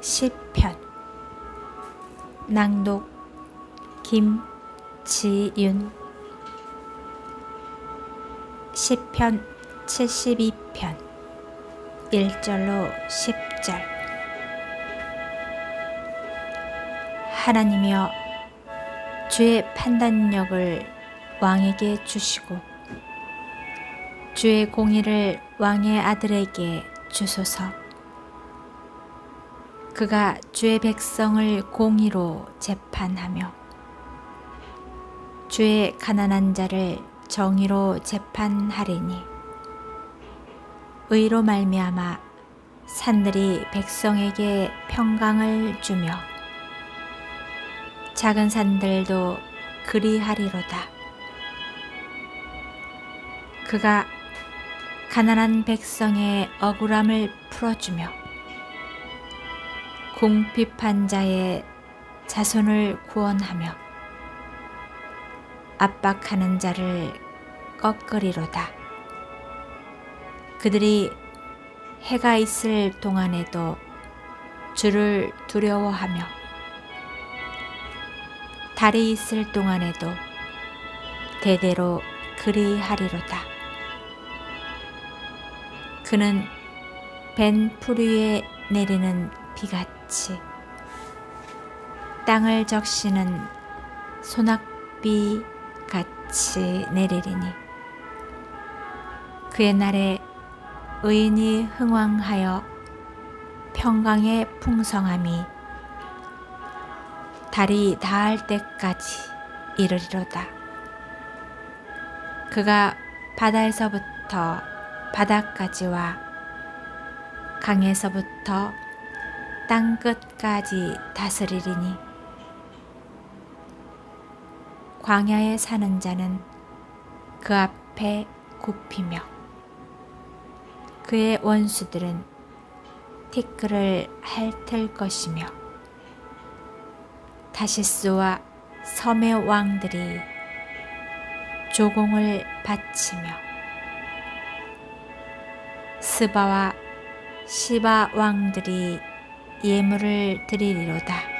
시편. 낭독 김지윤. 시편 72편. 1절로 10절. 하나님이여 주의 판단력을 왕에게 주시고 주의 공의를 왕의 아들에게 주소서. 그가 주의 백성을 공의로 재판하며 주의 가난한 자를 정의로 재판하리니 의로 말미암아 산들이 백성에게 평강을 주며 작은 산들도 그리하리로다. 그가 가난한 백성의 억울함을 풀어주며 궁핍한 자의 자손을 구원하며 압박하는 자를 꺾으리로다. 그들이 해가 있을 동안에도 주를 두려워하며 달이 있을 동안에도 대대로 그리하리로다. 그는 벤풀 위에 내리는 비같 이 땅을 적시는 소낙비 같이 내리리니 그의 날에 의인이 흥왕하여 평강의 풍성함이 달이 닿을 때까지 이르리로다. 그가 바다에서부터 바닥까지와 강에서부터 땅 끝까지 다스리리니. 광야에 사는 자는 그 앞에 굽히며 그의 원수들은 티끌을 핥을 것이며 다시스와 섬의 왕들이 조공을 바치며 스바와 시바 왕들이 예물을 드리리로다.